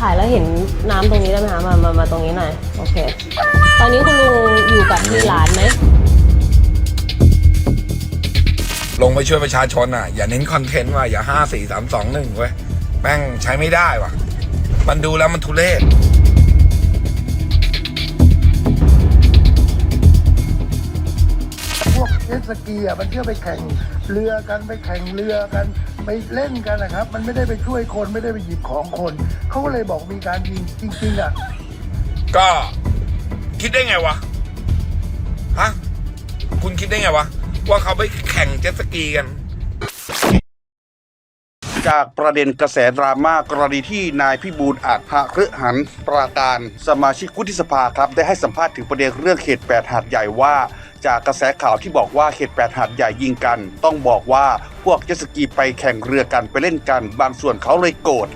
ถ่ายแล้วเห็นน้ำตรงนี้ได้ไหมคะมามามาตรงนี้หน่อย โอเค ตอนนี้คุณลุงอยู่กับมีหลานไหม ลงไปช่วยประชาชนอะ อย่าเน้นคอนเทนต์ว่าอย่าห้าสี่สามสองหนึ่งเว้ยแม่งใช้ไม่ได้ว่ะ มันดูแล้วมันทุเรศพวกเจ็ตสกีอะมันเที่ยวไปแข่งเรือกันไปแข่งเรือกัน ไปเล่นกันนะครับ มันไม่ได้ไปช่วยคนไม่ได้ไปหยิบของคน เขาก็เลยบอกมีการยิงจริงๆอะ ก็คิดได้ไงวะ ฮะ คุณคิดได้ไงวะ ว่าเขาไปแข่งเจ็ตสกีกัน จากประเด็นกระแสดราม่ากรณีที่นายพิบูลอาจหะฤหันปราการ สมาชิกวุฒิสภาครับ ได้ให้สัมภาษณ์ถึงประเด็นเรื่องเขตแปดหาดใหญ่ว่า จากกระแสข่าวที่บอกว่าเขตแปดหาดใหญ่ยิงกัน ต้องบอกว่าพวกเจสกีไปแข่งเรือกันไปเล่นกัน บางส่วนเขาเลยโกรธ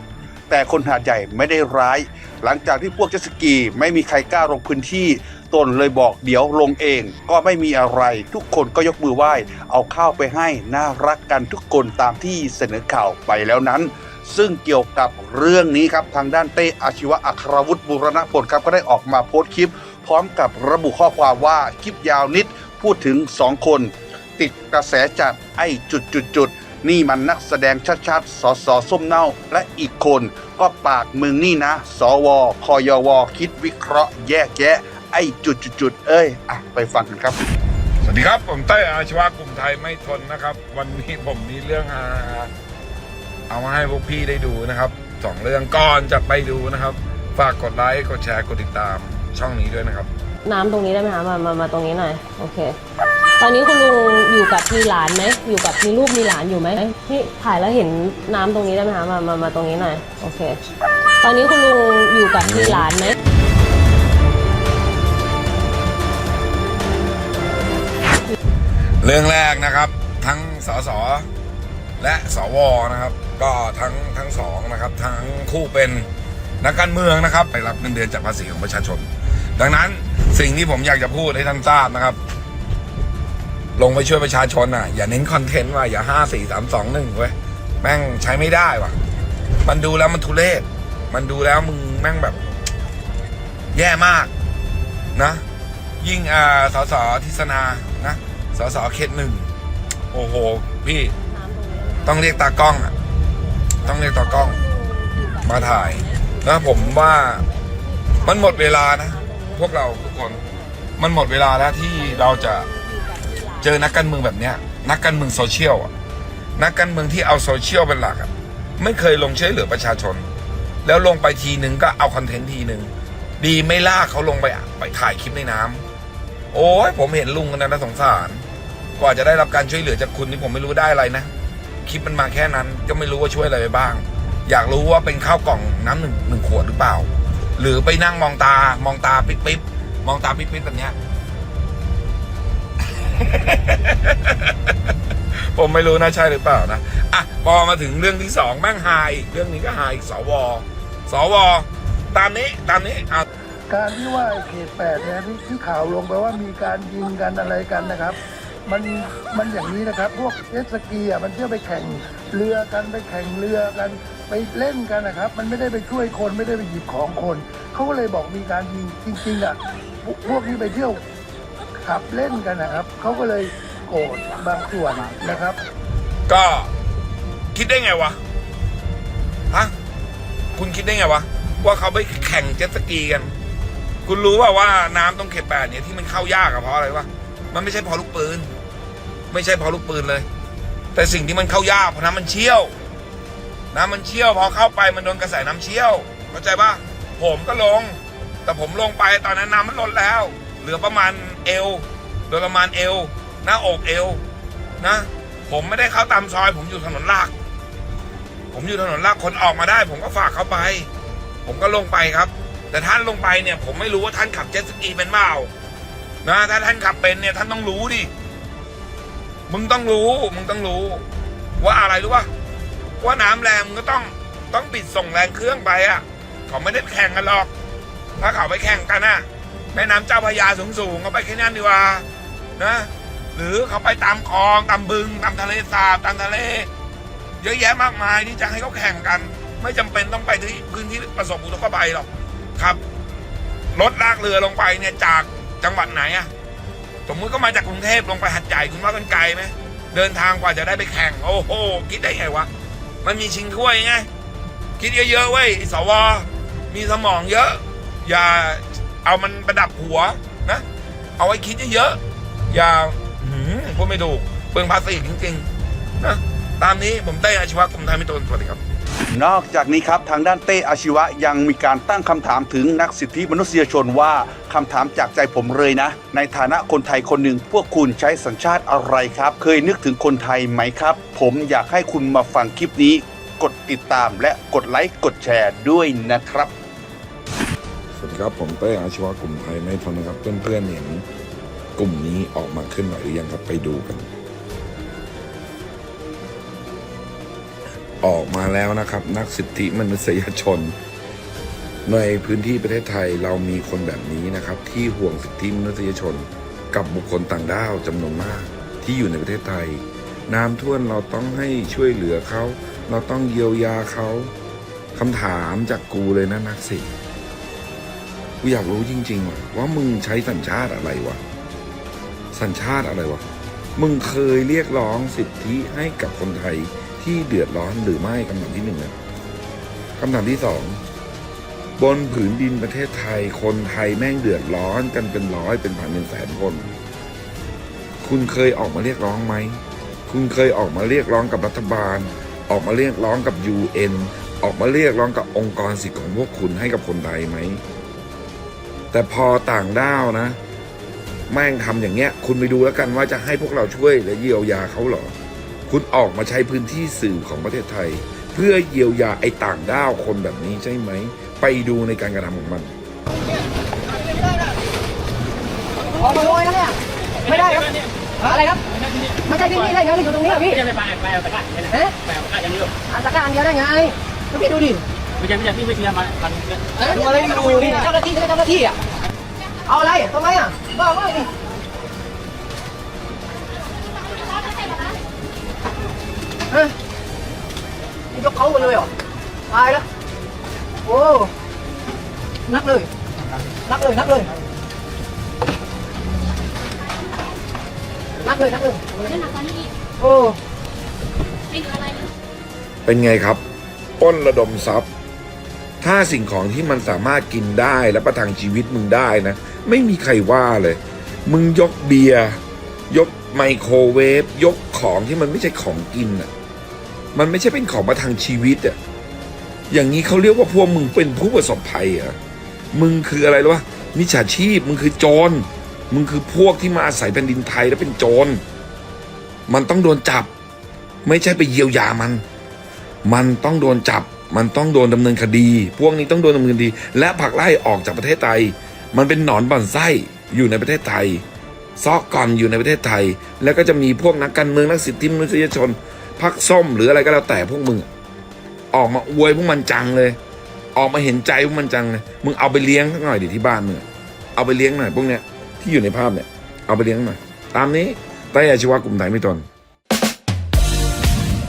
แต่คนหาดใหญ่ไม่ได้ร้าย หลังจากที่พวกเจสกีไม่มีใครกล้าลงพื้นที่ตนเลยบอกเดี๋ยวลงเอง ก็ไม่มีอะไร ทุกคนก็ยกมือไหว้ เอาข้าวไปให้น่ารักกันทุกคนตามที่เสนอข่าวไปแล้วนั้น ซึ่งเกี่ยวกับเรื่องนี้ครับทางด้านเต้อาชีวะอัครวุฒิบุรณผลครับก็ได้ออกมาโพสต์คลิป พร้อมกับระบุข้อความว่าคลิปยาวนิดพูดถึง 2 คน ติดกระแสจัดไอ้จุดจุดจุดๆๆนี่มันนักแสดงชัดๆ สอสอส้มเน่า และอีกคนก็ปากมึงนี่นะ สวคยอวอคิดวิเคราะห์แยกแยะ ไอ้จุดจุดจุดๆๆเอ้ย อะ ไปฟังกันครับ สวัสดีครับ ผมเต้ยอาชวะกลุ่มไทยไม่ทนนะครับ วันนี้ผมมีเรื่องฮาเอามาให้พวกพี่ได้ดูนะครับสองเรื่องก่อนจะไปดูนะครับ ฝากกดไลค์กดแชร์กดติดตาม ช่องนี้ด้วยนะครับ น้ำตรงนี้ได้ไหมคะมามามาตรงนี้หน่อยโอเค ตอนนี้คุณลุงอยู่กับมีหลานไหมอยู่กับมีลูกมีหลานอยู่ไหมที่ถ่ายแล้วเห็นน้ำตรงนี้ได้ไหมคะมามามาตรงนี้หน่อยโอเค ตอนนี้คุณลุงอยู่กับมีหลานไหมเรื่องแรกนะครับ ทั้งสสและสวนะครับ ก็ทั้งทั้งสองนะครับ ทั้งคู่เป็นนักการเมืองนะครับไปรับเงินเดือนจากภาษีของประชาชน ดังนั้นสิ่งที่ผมอยากจะพูดให้ท่านทราบนะครับ ลงไปช่วยประชาชนอะ อย่าเน้นคอนเทนต์ว่าอย่าห้าสี่สามสองหนึ่งเว้ยแม่งใช้ไม่ได้ว่ะ มันดูแล้วมันทุเรศมันดูแล้วมึงแม่งแบบ แย่มากนะ ยิ่งอ่าสสทิศนานะสสเขตหนึ่งโอ้โห พี่ต้องเรียกตากล้องอะ ต้องเรียกตากล้อง มาถ่าย แล้วผมว่ามันหมดเวลานะ พวกเราทุกคนมันหมดเวลาแล้วที่เราจะเจอนักการเมืองแบบเนี้ยนักการเมืองโซเชียลอะนักการเมืองที่เอาโซเชียลเป็นหลักอะไม่เคยลงช่วยเหลือประชาชน แล้วลงไปทีนึงก็เอาคอนเทนต์ทีนึงดีไม่ลากเขาลงไปไปถ่ายคลิปในน้ำโอ้ยผมเห็นลุงคนนั้นนะสงสาร กว่าจะได้รับการช่วยเหลือจากคุณนี่ผมไม่รู้ได้อะไรนะ คลิปมันมาแค่นั้นก็ไม่รู้ว่าช่วยอะไรไปบ้าง อยากรู้ว่าเป็นข้าวกล่องน้ำหนึ่งหนึ่งขวดหรือเปล่า หรือไปนั่งมองตามองตาปิ๊บปิ๊บมองตาปิ๊บปิ๊บแบบเนี้ย ผมไม่รู้นะใช่หรือเปล่านะอะพอมาถึงเรื่องที่สองแม่งหายอีกเรื่องนี้ก็หายอีกสวสวตามนี้ตามนี้เอาการที่ว่าเขตแปดเนี่ยที่ข่าวลงไปว่ามีการยิงกันอะไรกันนะครับ มันมันอย่างนี้นะครับ พวกเจ็ตสกีอะมันเที่ยวไปแข่งเรือกันไปแข่งเรือกันไปเล่นกันนะครับ มันไม่ได้ไปช่วยคนไม่ได้ไปหยิบของคนเขาก็เลยบอกมีการยิงจริงๆอะพวกพวกนี้ไปเที่ยวขับเล่นกันนะครับเขาก็เลยโกรธบางส่วนนะครับ ก็คิดได้ไงวะฮะคุณคิดได้ไงวะ ว่าเขาไปแข่งเจ็ตสกีกัน คุณรู้ว่าว่าน้ำตรงเขตแปดเนี่ยที่มันเข้ายากอะเพราะอะไรวะมันไม่ใช่เพอลูกปืน ไม่ใช่เพอลูกปืนเลย แต่สิ่งที่มันเข้ายากเพราะน้ำมันเชี่ยว น้ำมันเชี่ยวพอเข้าไปมันโดนกระแสน้ำเชี่ยว เข้าใจปะผมก็ลง แต่ผมลงไปตอนนั้นน้ำมันลดแล้ว เหลือประมาณเอวโดยประมาณเอว หน้าอกเอวนะ ผมไม่ได้เข้าตามซอย ผมอยู่ถนนลากผมอยู่ถนนลากคนออกมาได้ ผมก็ฝากเขาไป ผมก็ลงไปครับ แต่ท่านลงไปเนี่ย ผมไม่รู้ว่าท่านขับเจ็ตสกีเป็นเปล่านะถ้าท่านขับเป็นเนี่ยท่านต้องรู้ดิ มึงต้องรู้มึงต้องรู้ ว่าอะไรรู้ป่ะว่าน้ำแรงมึงก็ต้องต้องปิดส่งแรงเครื่องไปอะเขาไม่ได้แข่งกันหรอก ถ้าเขาไปแข่งกันอะแม่น้ำเจ้าพระยาสูงสูงๆเขาไปแค่นั้นดีกว่านะหรือเขาไปตามคลองตามบึงตามทะเลสาบตามทะเล เยอะแยะมากมายที่จะให้เขาแข่งกัน ไม่จำเป็นต้องไปที่พื้นที่ประสบอุทกภัยหรอกครับรถลากเรือลงไปเนี่ยจากจังหวัดไหนอะ สมมุติก็มาจากกรุงเทพลงไปหัดใหญ่คุณว่ามันไกลไหมเดินทางกว่าจะได้ไปแข่ง โอ้โหคิดได้ไงวะมันมีชิงถ้วยไงคิดเยอะๆเว้ยสวมีสมองเยอะ อย่าเอามันประดับหัวนะ เอาไว้คิดเยอะๆอย่าหืมพูดไม่ถูกเปลืองภาษีจริงๆนะตามนี้ผมเต้อาชีวะกรมไทยมิตรสวัสดีครับ นอกจากนี้ครับทางด้านเต้อาชีวะยังมีการตั้งคำถามถึงนักสิทธิมนุษยชนว่าคำถามจากใจผมเลยนะ ในฐานะคนไทยคนหนึ่งพวกคุณใช้สัญชาติอะไรครับ เคยนึกถึงคนไทยไหมครับ ผมอยากให้คุณมาฟังคลิปนี้ กดติดตามและกดไลค์กดแชร์ด้วยนะครับ สวัสดีครับผมเต้อาชีวะกลุ่มไทยไม่ทนนะครับเพื่อนๆเห็นกลุ่มนี้ออกมาขึ้นไหวหรือยังครับไปดูกัน ออกมาแล้วนะครับ นักสิทธิมนุษยชน ในพื้นที่ประเทศไทยเรามีคนแบบนี้นะครับ ที่ห่วงสิทธิมนุษยชน กับบุคคลต่างด้าวจำนวนมาก ที่อยู่ในประเทศไทย น้ำท่วมเราต้องให้ช่วยเหลือเขา เราต้องเยียวยาเขาคำถามจากกูเลยนะนักสิทธิกูอยากรู้จริงๆว่ะว่ามึงใช้สัญชาติอะไรวะ สัญชาติอะไรวะ มึงเคยเรียกร้องสิทธิให้กับคนไทย ที่เดือดร้อนหรือไม่คำถามที่หนึ่งนะคำถามที่สองบนผืนดินประเทศไทย คนไทยแม่งเดือดร้อนกันเป็นร้อยเป็นพันเป็นแสนคน คุณเคยออกมาเรียกร้องไหม คุณเคยออกมาเรียกร้องกับรัฐบาล ออกมาเรียกร้องกับ UN ออกมาเรียกร้องกับองค์กรสิทธิของพวกคุณให้กับคนไทยไหม แต่พอต่างด้าวนะ แม่งทำอย่างเงี้ย คุณไปดูแล้วกันว่าจะให้พวกเราช่วยและเยียวยาเขาเหรอ คุณออกมาใช้พื้นที่สื่อของประเทศไทย เพื่อเยียวยาไอ้ต่างด้าวคนแบบนี้ใช่ไหม ไปดูในการกระทำของมันออกมาโวยนะเนี่ยไม่ได้ครับอะไรครับไม่ใช่ที่นี่ได้ไงมันอยู่ตรงนี้เหรอพี่ไม่ใช่ไปไปไปเอาตะกร้าแค่นั้นฮะไปเอาตะกร้าอย่างนี้ลูกอาตะการเดียวได้ไงแล้วพี่ดูดิไม่ใช่ไม่ใช่พี่ไม่เชียร์มามันดูอะไรดูนี่เจ้าหน้าที่เจ้าหน้าที่อะเอาอะไรทำไมอะบ้าเปล่านี่ เขาไปเลยเหรอตายแล้วโอ้นักเลย นักเลยนักเลยนักเลยนักเลยเล่นหนักกว่านี้อีกโอ้ไม่เหลืออะไรเลยเป็นไงครับปล้นระดมทรัพย์ ถ้าสิ่งของที่มันสามารถกินได้และประทังชีวิตมึงได้นะ ไม่มีใครว่าเลย มึงยกเบียร์ยกไมโครเวฟยกของที่มันไม่ใช่ของกินอะ มันไม่ใช่เป็นของประทังชีวิตอะอย่างนี้เขาเรียกว่าพวกมึงเป็นผู้ประสบภัยเหรอมึงคืออะไรหรู้ปะมิจฉาชีพมึงคือโจรมึงคือพวกที่มาอาศัยแผ่นดินไทยแล้วเป็นโจรมันต้องโดนจับ ไม่ใช่ไปเยียวยามัน มันต้องโดนจับ มันต้องโดนดำเนินคดี พวกนี้ต้องโดนดำเนินคดี และผักไล่ออกจากประเทศไทย มันเป็นหนอนบ่อนไส้อยู่ในประเทศไทยซอกก่อนอยู่ในประเทศไทย แล้วก็จะมีพวกนักการเมืองนักสิทธิมนุษยชน พักส้มหรืออะไรก็แล้วแต่พวกมึง ออกมาอวยพวกมันจังเลย ออกมาเห็นใจพวกมันจังเลยมึงเอาไปเลี้ยงสักหน่อยดิที่บ้านมึงอะเอาไปเลี้ยงหน่อยพวกเนี้ยที่อยู่ในภาพเนี่ย เอาไปเลี้ยงหน่อยตามนี้ใต้อาชีวะกลุ่มไทยไม่ตน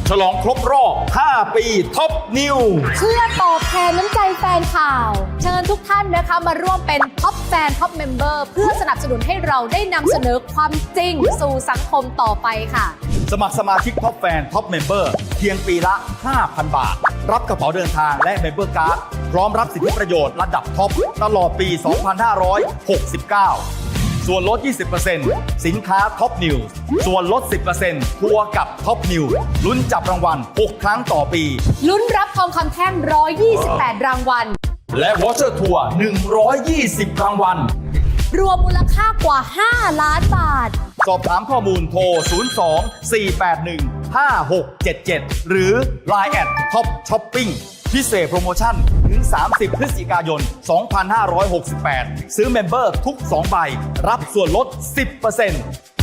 ฉลองครบรอบ 5 ปี ท็อปนิว เพื่อตอบแทนน้ำใจแฟนข่าว เชิญทุกท่านนะคะมาร่วมเป็นท็อปแฟนท็อปเมมเบอร์เพื่อสนับสนุนให้เราได้นำเสนอความจริงสู่สังคมต่อไปค่ะ สมัครสมาชิกท็อปแฟนท็อปเมมเบอร์เพียงปีละ 5,000 บาท รับกระเป๋าเดินทางและเมมเบอร์การ์ดพร้อมรับสิทธิประโยชน์ระดับท็อปตลอดปี 2569 ส่วนลด 20%สินค้าท็อปนิวส่วนลด 10%ทัวร์กับท็อปนิวลุ้นจับรางวัล 6 ครั้งต่อปี ลุ้นรับทองคำแท่ง 128 รางวัล และวอเชอร์ทัวร์120 รางวัล รวมมูลค่ากว่า 5 ล้านบาท สอบถามข้อมูลโทร 02 481 5677 หรือ Line แอดท็อปช้อปปิ้งพิเศษโปรโมชั่น ถึง 30 พฤศจิกายน 2568 ซื้อเมมเบอร์ทุก 2 ใบ รับส่วนลด 10%